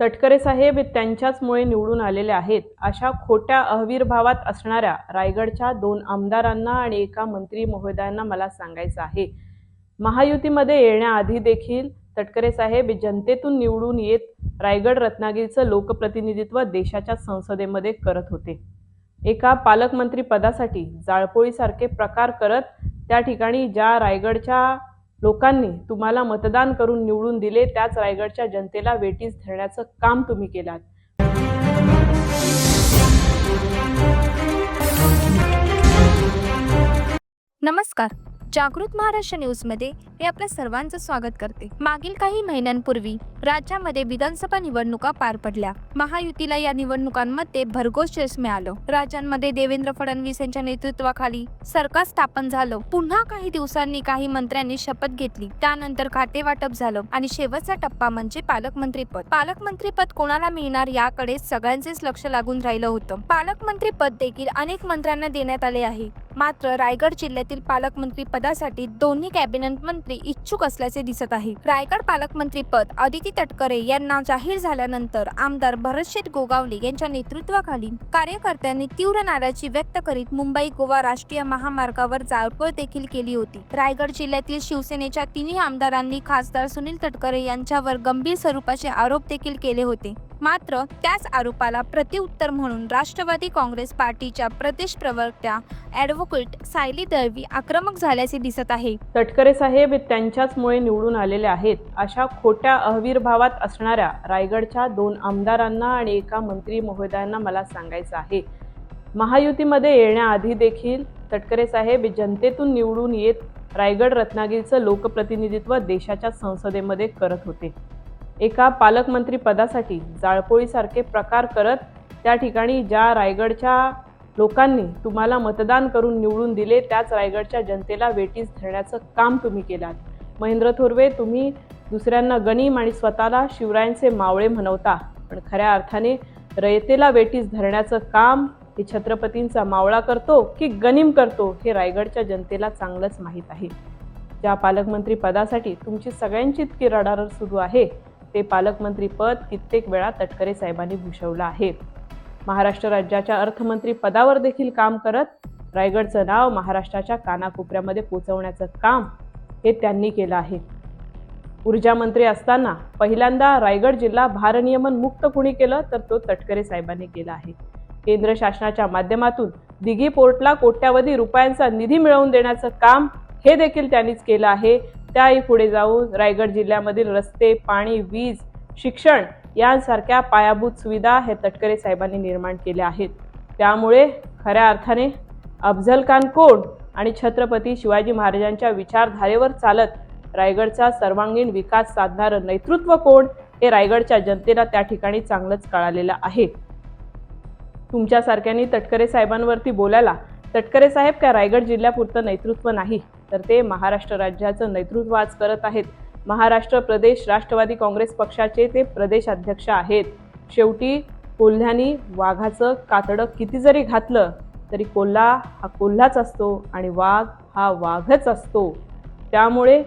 तटकरे साहेब त्यांच्याचमुळे निवडून आलेले आहेत. अशा खोट्या अविर्भावात असणाऱ्या रायगडच्या दोन आमदारांना आणि एका मंत्री महोदयांना मला सांगायचं आहे. महायुतीमध्ये येण्याआधी देखील तटकरे साहेब जनतेतून निवडून येत रायगड रत्नागिरीचं लोकप्रतिनिधित्व देशाच्या संसदेमध्ये करत होते. एका पालकमंत्री पदासाठी जाळपोळीसारखे प्रकार करत त्या ठिकाणी ज्या रायगडच्या लोकांनी तुम्हाला मतदान करून निवडून दिले त्याच रायगडच्या जनतेला वेटीस धरण्याचं काम तुम्ही केलात. नमस्कार. जागृत महाराष्ट्र न्यूजमध्ये मी आपल्या सर्वांचं स्वागत करते. मागील काही महिन्यांपूर्वी राज्यामध्ये विधानसभा निवडणुका पार पडल्या. महायुतीला या निवडणुकांमध्ये भरघोस यश मिळालं. राज्यांमध्ये देवेंद्र फडणवीस यांच्या नेतृत्वाखाली सरकार स्थापन झालं. पुन्हा काही दिवसांनी काही मंत्र्यांनी शपथ घेतली. त्यानंतर खाते वाटप झालं आणि शेवटचा टप्पा म्हणजे पालकमंत्रीपद. पालकमंत्रीपद कोणाला मिळणार याकडे सगळ्यांचेच लक्ष लागून राहिलं होतं. पालकमंत्रीपद देखील अनेक मंत्र्यांना देण्यात आले आहे. मात्र रायगड जिल्ह्यातील पालकमंत्री पदासाठी दोन्ही कॅबिनेट मंत्री इच्छुक असल्याचे दिसत आहे. रायगड पालकमंत्री पद अदिती तटकरे यांना जाहीर झाल्यानंतर आमदार भरतशेठ गोगावले यांच्या नेतृत्वाखाली कार्यकर्त्यांनी तीव्र नाराजी व्यक्त करीत मुंबई गोवा राष्ट्रीय महामार्गावर जाळपोळ देखील केली होती. रायगड जिल्ह्यातील शिवसेनेच्या तिन्ही आमदारांनी खासदार सुनील तटकरे यांच्यावर गंभीर स्वरूपाचे आरोप देखील केले होते. मात्र त्याच आरोपाला प्रतिउत्तर म्हणून राष्ट्रवादी काँग्रेस पार्टीच्या प्रदेश प्रवक्त्या ॲडव्होकेट सायली दळवी आक्रमक झाल्याचे दिसत आहे. तटकरे साहेब त्यांच्याचमुळे निवडून आलेले आहेत. अशा खोट्या अविर्भावात असणाऱ्या रायगडच्या दोन आमदारांना आणि एका मंत्री महोदयांना मला सांगायचं आहे. महायुतीमध्ये येण्याआधी देखील तटकरे साहेब जनतेतून निवडून येत रायगड रत्नागिरीचं लोकप्रतिनिधित्व देशाच्या संसदेमध्ये करत होते. एका पालकमंत्री पदासाठी जाळपोळीसारखे प्रकार करत त्या ठिकाणी ज्या रायगडच्या लोकांनी तुम्हाला मतदान करून निवडून दिले त्याच रायगडच्या जनतेला वेटीस धरण्याचं काम तुम्ही केलात. महेंद्र थोरवे तुम्ही दुसऱ्यांना गणिम आणि स्वतःला शिवरायांचे मावळे म्हणवता पण खऱ्या अर्थाने रयतेला वेटीस धरण्याचं काम हे छत्रपतींचा मावळा करतो की गनिम करतो हे रायगडच्या जनतेला चांगलंच माहीत आहे. ज्या पालकमंत्री पदासाठी तुमची सगळ्यांची इतकी रडारड सुरू आहे ते पालकमंत्री पद कित्येक वेळा तटकरे साहेबांनी भूषवलं आहे. महाराष्ट्र राज्याच्या अर्थमंत्री पदावर देखील काम करत रायगडचं नाव महाराष्ट्राच्या कानाकोपऱ्यामध्ये पोचवण्याचं काम हे त्यांनी केलं आहे. ऊर्जा मंत्री असताना पहिल्यांदा रायगड जिल्हा भारनियमन मुक्त कुणी केलं तर तो तटकरे साहेबांनी केला आहे. केंद्र शासनाच्या माध्यमातून दिघी पोर्टला कोट्यावधी रुपयांचा निधी मिळवून देण्याचं काम हे देखील त्यांनीच केलं आहे. त्याही पुढे जाऊन रायगड जिल्ह्यामधील रस्ते पाणी वीज शिक्षण यांसारख्या पायाभूत सुविधा हे तटकरे साहेबांनी निर्माण केल्या आहेत. त्यामुळे खऱ्या अर्थाने अफजल खान कोण आणि छत्रपती शिवाजी महाराजांच्या विचारधारेवर चालत रायगडचा सर्वांगीण विकास साधणारं नेतृत्व कोण हे रायगडच्या जनतेला त्या ठिकाणी चांगलंच कळालेलं आहे. तुमच्यासारख्यांनी तटकरे साहेबांवरती बोलायला तटकरे साहेब काय रायगड जिल्ह्यापुरतं नेतृत्व नाही? तर ते महाराष्ट्र राज्याचं नेतृत्व आज करत आहेत. महाराष्ट्र प्रदेश राष्ट्रवादी काँग्रेस पक्षाचे ते प्रदेशाध्यक्ष आहेत. शेवटी कोल्ह्यानी वाघाचं कातडं किती जरी घातलं तरी कोल्हा हा कोल्हाच असतो आणि वाघ हा वाघच असतो. त्यामुळे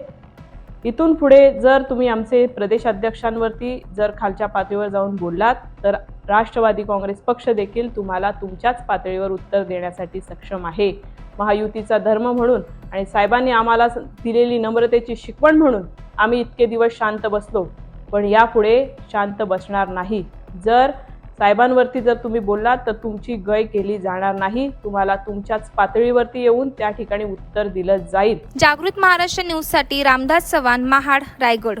इथून पुढे जर तुम्ही आमचे प्रदेशाध्यक्षांवरती जर खालच्या पातळीवर जाऊन बोललात तर राष्ट्रवादी काँग्रेस पक्ष देखील तुम्हाला तुमच्याच पातळीवर उत्तर देण्यासाठी सक्षम आहे. महायुतीचा धर्म म्हणून आणि साहेबांनी आम्हाला दिलेली नम्रतेची शिकवण म्हणून आम्ही इतके दिवस शांत बसलो. पण यापुढे शांत बसणार नाही. जर साहेबांवरती जर तुम्ही बोललात तर तुमची गय केली जाणार नाही. तुम्हाला तुमच्याच पातळीवरती येऊन त्या ठिकाणी उत्तर दिलं जाईल. जागृत महाराष्ट्र न्यूजसाठी रामदास चव्हाण महाड रायगड.